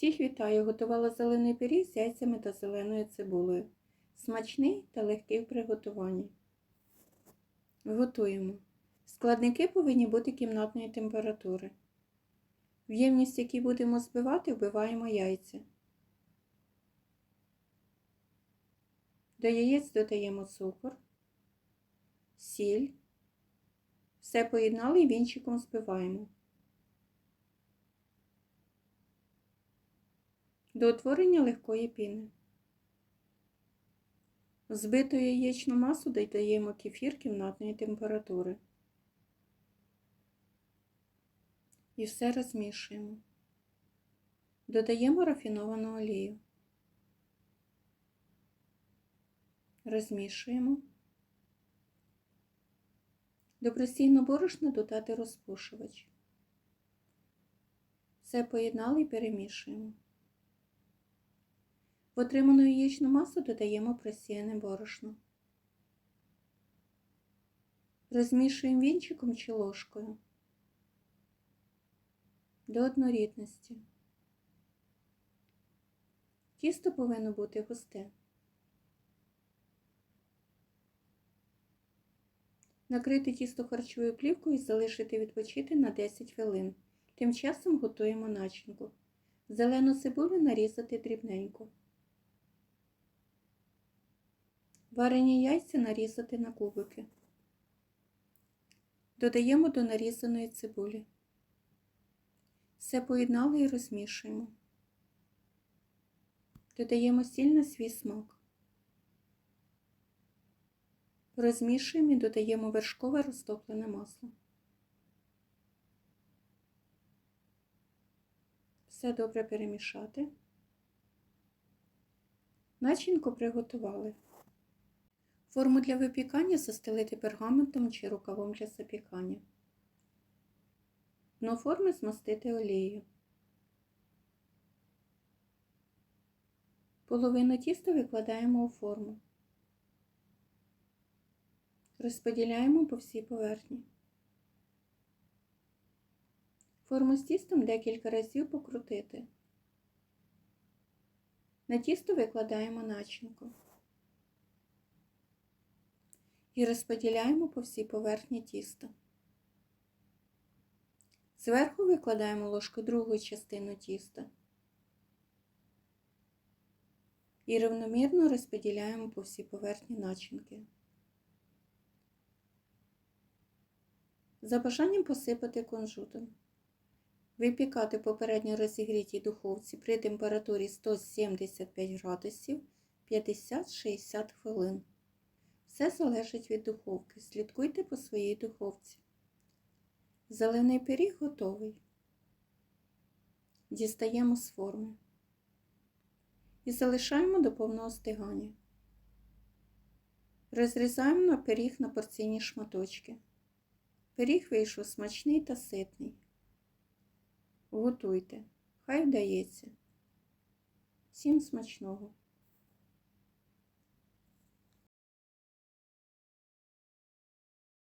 Всіх вітаю! Готувала зелений пиріг з яйцями та зеленою цибулею. Смачний та легкий в приготуванні. Готуємо. Складники повинні бути кімнатної температури. В ємність, які будемо збивати, вбиваємо яйця. До яєць додаємо цукор, сіль. Все поєднали і вінчиком збиваємо. До утворення легкої піни. Збиту яєчну масу додаємо кефір кімнатної температури. І все розмішуємо. Додаємо рафіновану олію. Розмішуємо. До простійного борошна додати розпушувач. Все поєднали і перемішуємо. Отриману яєчну масу додаємо просіяне борошно. Розмішуємо вінчиком чи ложкою до однорідності. Тісто повинно бути густе. Накрити тісто харчовою плівкою і залишити відпочити на 10 хвилин. Тим часом готуємо начинку. Зелену цибулю нарізати дрібненько. Варені яйця нарізати на кубики. Додаємо до нарізаної цибулі. Все поєднали і розмішуємо. Додаємо сіль на свій смак. Розмішуємо і додаємо вершкове розтоплене масло. Все добре перемішати. Начинку приготували. Форму для випікання застелити пергаментом чи рукавом для запікання. Дно форми змастити олією. Половину тіста викладаємо у форму. Розподіляємо по всій поверхні. Форму з тістом декілька разів покрутити. На тісто викладаємо начинку і розподіляємо по всій поверхні тіста. Зверху викладаємо ложку другу частину тіста і рівномірно розподіляємо по всій поверхні начинки. За бажанням посипати кунжутом. Випікати попередньо розігрітій духовці при температурі 175 градусів 50-60 хвилин. Все залежить від духовки. Слідкуйте по своїй духовці. Зелений пиріг готовий. Дістаємо з форми і залишаємо до повного стигання. Розрізаємо на пиріг на порційні шматочки. Пиріг вийшов смачний та ситний. Готуйте, хай вдається. Всім смачного!